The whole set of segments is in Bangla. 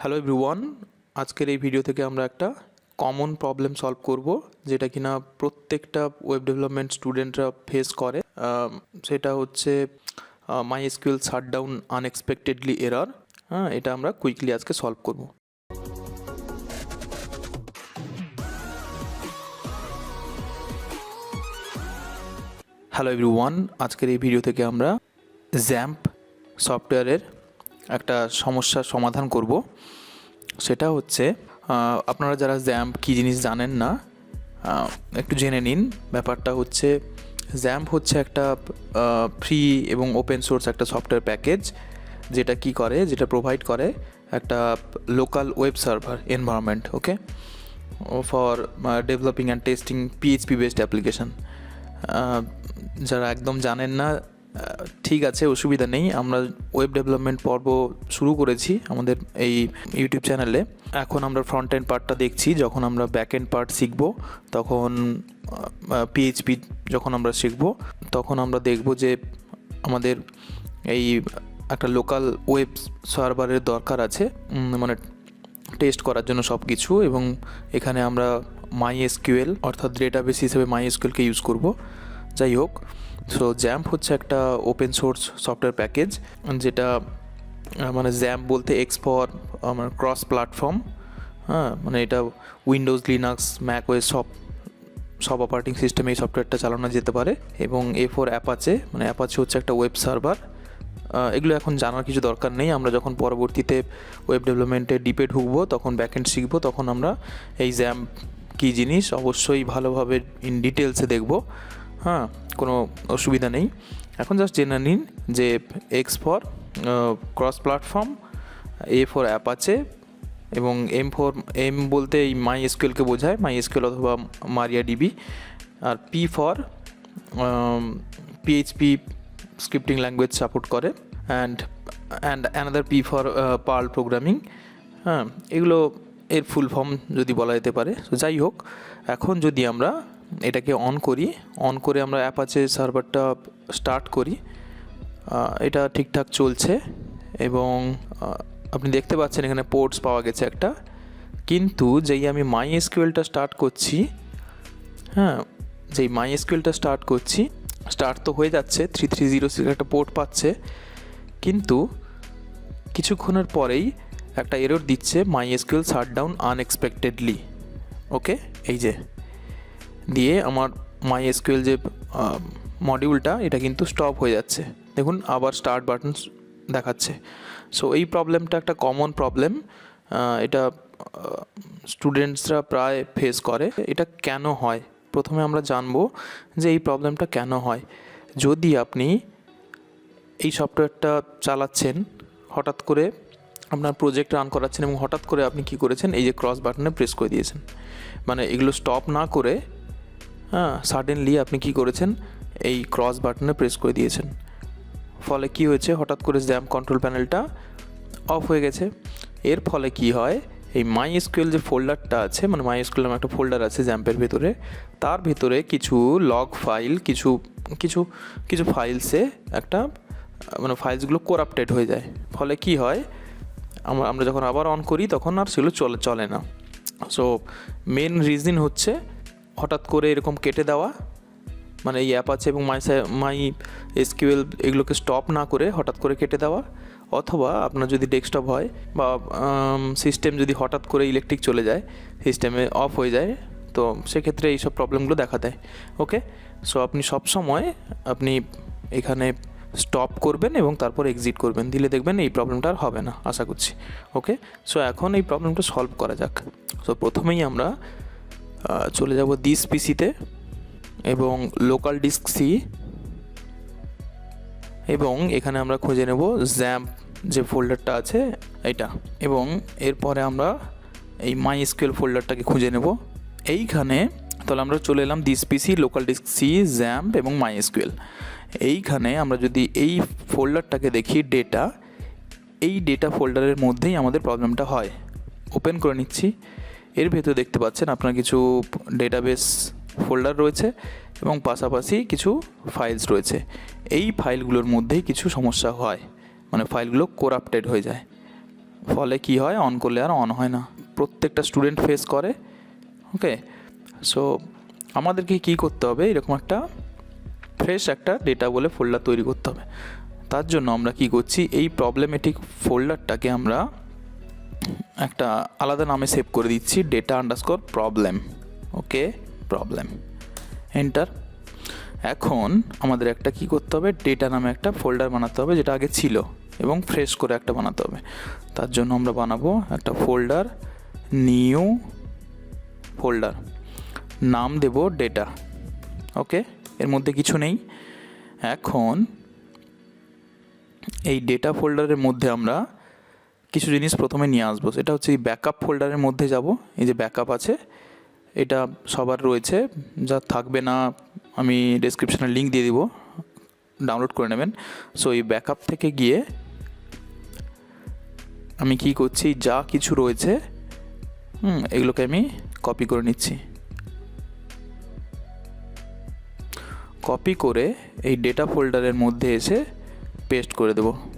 হ্যালো এভরিওয়ান আজকের এই ভিডিও থেকে আমরা একটা কমন প্রবলেম সলভ করব, যেটা কিনা প্রত্যেকটা ওয়েব ডেভেলপমেন্ট স্টুডেন্টরা ফেস করে। সেটা হচ্ছে MySQL shutdown unexpectedly error হ্যাঁ এটা আমরা কুইকলি আজকে সলভ করব। হ্যালো এভরিওয়ান আজকের এই ভিডিও থেকে আমরা জ্যাম্প সফটওয়্যারের সমস্যার সমাধান করব। সেটা হচ্ছে আপনারা যারা জ্যাম্প কী জিনিস জানেন না একটু জেনে নিন। ব্যাপারটা হচ্ছে জ্যাম্প হচ্ছে একটা ফ্রি এবং ওপেন সোর্স একটা সফটওয়্যার প্যাকেজ যেটা কি করে, যেটা প্রোভাইড করে একটা local web server environment okay for developing and testing PHP based application যারা একদম জানেন না ঠিক আছে, অসুবিধা নেই। আমরা ওয়েব ডেভেলপমেন্ট পর্ব শুরু করেছি আমাদের এই ইউটিউব চ্যানেলে এখন আমরা ফ্রন্ট এন্ড পার্টটা দেখছি, যখন আমরা ব্যাক এন্ড পার্ট শিখব, তখন পিএইচপি যখন আমরা শিখব, তখন আমরা দেখব যে আমাদের এই একটা লোকাল ওয়েব সার্ভারের দরকার আছে মানে টেস্ট করার জন্য সব কিছু এবং এখানে আমরা মাই এসকিউএল অর্থাৎ ডেটাবেস হিসেবে মাই এসকিউএলকে ইউজ করব। যাই হোক সো জ্যাম্প হচ্ছে একটা ওপেন সোর্স সফটওয়্যার প্যাকেজ যেটা মানে জ্যাম্প বলতে এক্স ফর আমার ক্রস প্ল্যাটফর্ম হ্যাঁ মানে এটা উইন্ডোজ লিনাক্স ম্যাক ওয়েস সব সব অপারেটিং সিস্টেমে এই সফটওয়্যারটা চালানো যেতে পারে, এবং এ ফোর অ্যাপাচে মানে অ্যাপাচে হচ্ছে একটা ওয়েব সার্ভার এগুলো এখন জানার কিছু দরকার নেই, আমরা যখন পরবর্তীতে ওয়েব ডেভেলপমেন্টে ডিপে ঢুকবো, তখন ব্যাকএন্ড শিখব, তখন আমরা এই জ্যাম কী জিনিস, অবশ্যই ভালোভাবে ইন ডিটেলসে দেখব হ্যাঁ কোনো অসুবিধা নেই। এখন জাস্ট জেনে নিন যে X for cross platform A for app আছে এবং এম ফোর এম বলতে এই মাই এসকিউএলকে বোঝায় মাই এসকিউএল অথবা MariaDB R P for PHP scripting language support করে। And and another P for Perl programming হ্যাঁ এগুলো এর ফুল ফর্ম যদি বলা যেতে পারে। তো যাই হোক, এখন যদি আমরা এটাকে অন করি। অন করে আমরা অ্যাপাচে সার্ভারটা স্টার্ট করি। এটা ঠিকঠাক চলছে এবং আপনি দেখতে পাচ্ছেন এখানে পোর্টস পাওয়া গেছে একটা। কিন্তু যেই আমি মাই এসকিউএলটা স্টার্ট করছি হ্যাঁ যেই মাই এসকিউএলটা স্টার্ট করছি স্টার্ট তো হয়ে যাচ্ছে থ্রি থ্রি জিরো সিক্স একটা পোর্ট পাচ্ছে। কিন্তু কিছুক্ষণের পরেই একটা এরর দিচ্ছে MySQL shut down unexpectedly okay এই যে। দিয়ে আমার মাই এসকিউএল যে মডিউলটা এটা কিন্তু স্টপ হয়ে যাচ্ছে। দেখুন, আবার স্টার্ট বাটন দেখাচ্ছে। সো এই প্রবলেমটা একটা কমন প্রবলেম এটা স্টুডেন্টসরা প্রায় ফেস করে। এটা কেন হয়? প্রথমে আমরা জানব যে এই প্রবলেমটা কেন হয়। যদি আপনি এই সফটওয়্যারটা চালাচ্ছেন, হঠাৎ করে আপনার প্রজেক্ট রান করাচ্ছেন এবং হঠাৎ করে আপনি কি করেছেন? এই যে ক্রস বাটনে প্রেস করে দিয়েছেন। মানে এগুলো স্টপ না করে হ্যাঁ সাডেনলি আপনি কি করেছেন? এই ক্রস বাটনে প্রেস করে দিয়েছেন। ফলে কি হয়েছে? হঠাৎ করে জ্যাম কন্ট্রোল প্যানেলটা অফ হয়ে গেছে। এর ফলে কি হয়? এই মাই স্কুয়েল যে ফোল্ডারটা আছে মানে মাই এসকিউএল নামে একটা ফোল্ডার আছে জ্যাম্পের ভেতরে, তার ভেতরে কিছু লগ ফাইল কিছু কিছু কিছু ফাইলসে একটা মানে ফাইলসগুলো করাপ্টেড হয়ে যায়। ফলে কি হয়? আমরা আমরা যখন আবার অন করি, তখন আর সেগুলো চলে চলে না। সো মেন রিজন হচ্ছে হঠাৎ করে এরকম কেটে দেওয়া মানে এই অ্যাপ আছে এবং মাই মাই এসকিউএল এগুলোকে স্টপ না করে হঠাৎ করে কেটে দেওয়া, অথবা আপনার যদি ডেস্কটপ হয় বা সিস্টেম যদি হঠাৎ করে ইলেকট্রিক চলে যায় সিস্টেমে অফ হয়ে যায়, তো সেক্ষেত্রে এইসব প্রবলেমগুলো দেখা দেয় ওকে সো আপনি সব সময় আপনি এখানে স্টপ করবেন এবং তারপর এক্সিট করবেন, দিলে দেখবেন এই প্রবলেমটা আর হবে না, আশা করছি ওকে সো এখন এই প্রবলেমটা সলভ করা যাক। সো প্রথমেই আমরা চলে যাব দিস পিসিতে এবং লোকাল ডিস্ক সি এবং এখানে আমরা খুঁজে নেব জ্যাম্প যে ফোল্ডারটা আছে এটা এবং এরপরে আমরা এই মাই এসকিউএল ফোল্ডারটাকে খুঁজে নেব। এইখানে তাহলে আমরা চলে এলাম this PC local disk C XAMPP এবং মাই এসকিউএল এইখানে আমরা যদি এই ফোল্ডারটাকে দেখি ডেটা এই ডেটা ফোল্ডারের মধ্যেই আমাদের প্রবলেমটা হয়। ওপেন করে নিচ্ছি। এর ভেতরে দেখতে পাচ্ছেন আপনার কিছু ডেটাবেস ফোল্ডার রয়েছে এবং পাশাপাশি কিছু ফাইলস রয়েছে। এই ফাইলগুলোর মধ্যেই কিছু সমস্যা হয়। মানে ফাইলগুলো করাপ্টেড হয়ে যায়। ফলে কি হয়? অন করলে আর অন হয় না। প্রত্যেকটা স্টুডেন্ট ফেস করে। ওকে সো আমাদেরকে কি করতে হবে? এরকম একটা ফ্রেশ একটা ডেটা বলে ফোল্ডার তৈরি করতে হবে। তার জন্য আমরা কি করছি? এই প্রবলেমেটিক ফোল্ডারটাকে আমরা একটা আলাদা নামে সেভ করে দিচ্ছি data underscore problem okay problem enter এখন আমাদের একটা কি করতে হবে? ডেটা নামে একটা ফোল্ডার বানাতে হবে যেটা আগে ছিল এবং ফ্রেশ করে একটা বানাতে হবে। তার জন্য আমরা বানাবো একটা ফোল্ডার নিউ ফোল্ডার নাম দেব ডেটা ওকে এর মধ্যে কিছু নেই। এখন এই ডেটা ফোল্ডারের মধ্যে আমরা কিছু জিনিস প্রথমে নিয়ে আসব। সেটা হচ্ছে এই ব্যাকআপ ফোল্ডারের মধ্যে যাব। এই যে ব্যাকআপ আছে, এটা সবার রয়েছে, যা থাকবে না, আমি ডেসক্রিপশনে লিঙ্ক দিয়ে দিব। ডাউনলোড করে নেবেন। সো এই ব্যাকআপ থেকে গিয়ে আমি কি করছি, যা কিছু রয়েছে, হুম, এগুলোকে আমি কপি করে নিচ্ছি। কপি করে এই ডেটা ফোল্ডারের মধ্যে এসে পেস্ট করে দেব।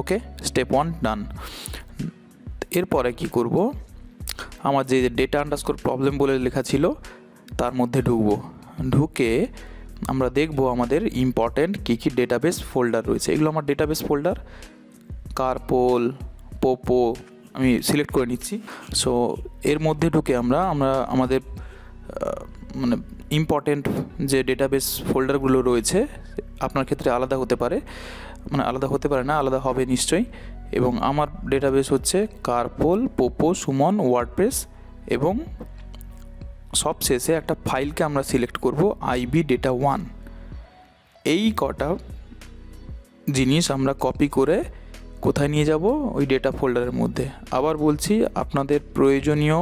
ওকে? স্টেপ ওয়ান ডান এরপরে কি করব? আমার যে ডেটা আন্ডারস্কোর প্রবলেম বলে লেখা ছিল, তার মধ্যে ঢুকবো। ঢুকে আমরা দেখব আমাদের ইম্পর্ট্যান্ট কী কী ডেটাবেস ফোল্ডার রয়েছে। এগুলো আমার ডেটাবেস ফোল্ডার কার্পোল পোপো আমি সিলেক্ট করে নিচ্ছি। সো এর মধ্যে ঢুকে আমরা আমরা আমাদের মানে ইম্পর্ট্যান্ট যে ডেটাবেস ফোল্ডারগুলো রয়েছে, আপনার ক্ষেত্রে আলাদা হতে পারে। মানে আলাদা হতে পারে না, আলাদা হবে নিশ্চয়ই। এবং আমার ডেটাবেস হচ্ছে কার্পোল পোপো সুমন ওয়ার্ডপ্রেস এবং সব শেষে একটা ফাইলকে আমরা সিলেক্ট করব আইবি ডেটা ওয়ান এই কটা জিনিস আমরা কপি করে কোথায় নিয়ে যাব? ওই ডেটা ফোল্ডারের মধ্যে। আবার বলছি, আপনাদের প্রয়োজনীয়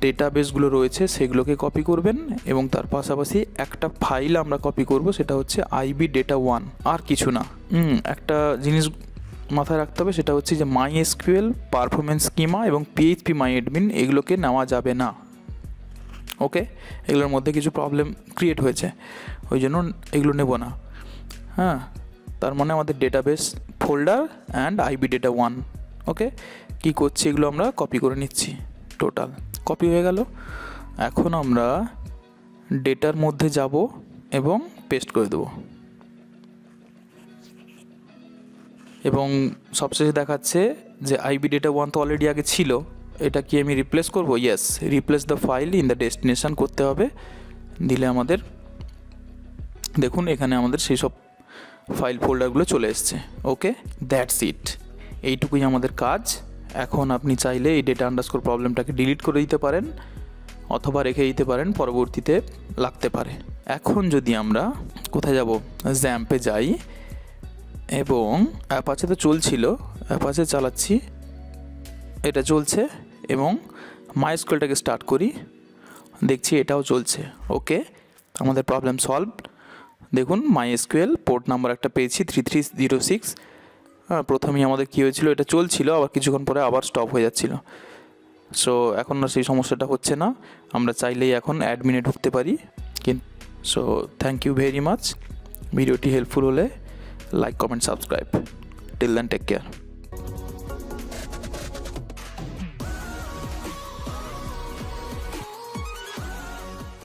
ডেটাবেসগুলো রয়েছে, সেগুলোকে কপি করবেন এবং তার পাশাপাশি একটা ফাইল আমরা কপি করব, সেটা হচ্ছে আইবি ডেটা ওয়ান আর কিছু না। একটা জিনিস মাথায় রাখতে হবে, সেটা হচ্ছে যে মাই এসকিউএল পারফরমেন্স স্কিমা এবং পিএইচপি মাই অ্যাডমিন এগুলোকে নেওয়া যাবে না। ওকে? এগুলোর মধ্যে কিছু প্রবলেম ক্রিয়েট হয়েছে। ওই জন্য এগুলো নেব না। হ্যাঁ? তার মানে আমাদের database folder and IB data one okay কী করছি এগুলো আমরা কপি করে নিচ্ছি টোটাল কপি হয়ে গেল। এখন আমরা ডেটার মধ্যে যাব এবং পেস্ট করে দেবো। এবং সবশেষে দেখাচ্ছে যে আইবি ডেটা ওয়ান তো অলরেডি আগে ছিল। এটা কি আমি রিপ্লেস করব? Yes replace the file in the destination করতে হবে। দিলে আমাদের, দেখুন এখানে আমাদের সেই সব ফাইল ফোল্ডারগুলো চলে এসছে ওকে দ্যাটস ইট এইটুকুই আমাদের কাজ। এখন আপনি চাইলে এই ডেটা আন্ডারস্কোর প্রবলেমটাকে ডিলিট করে দিতে পারেন, অথবা রেখে দিতে পারেন, পরবর্তীতে লাগতে পারে। এখন যদি আমরা কোথায় যাব? জ্যাম্পে যাই, এবং অ্যাপাচে তো চলছিল অ্যাপাচে চালাচ্ছি, এটা চলছে, এবং মাই স্কুলটাকে স্টার্ট করি, দেখছি এটাও চলছে ওকে আমাদের প্রবলেম সলভ দেখুন মাই এসকিউএল পোর্ট নাম্বার একটা পেয়েছি থ্রি থ্রি জিরো সিক্স প্রথমেই আমাদের কী হয়েছিল, এটা চলছিল, আবার কিছুক্ষণ পরে আবার স্টপ হয়ে যাচ্ছিল। সো এখন আর সেই সমস্যাটা হচ্ছে না। আমরা চাইলেই এখন অ্যাডমিনে ঢুকতে পারি। কিন্তু so thank you very much ভিডিওটি হেল্পফুল হলে like comment subscribe till then take care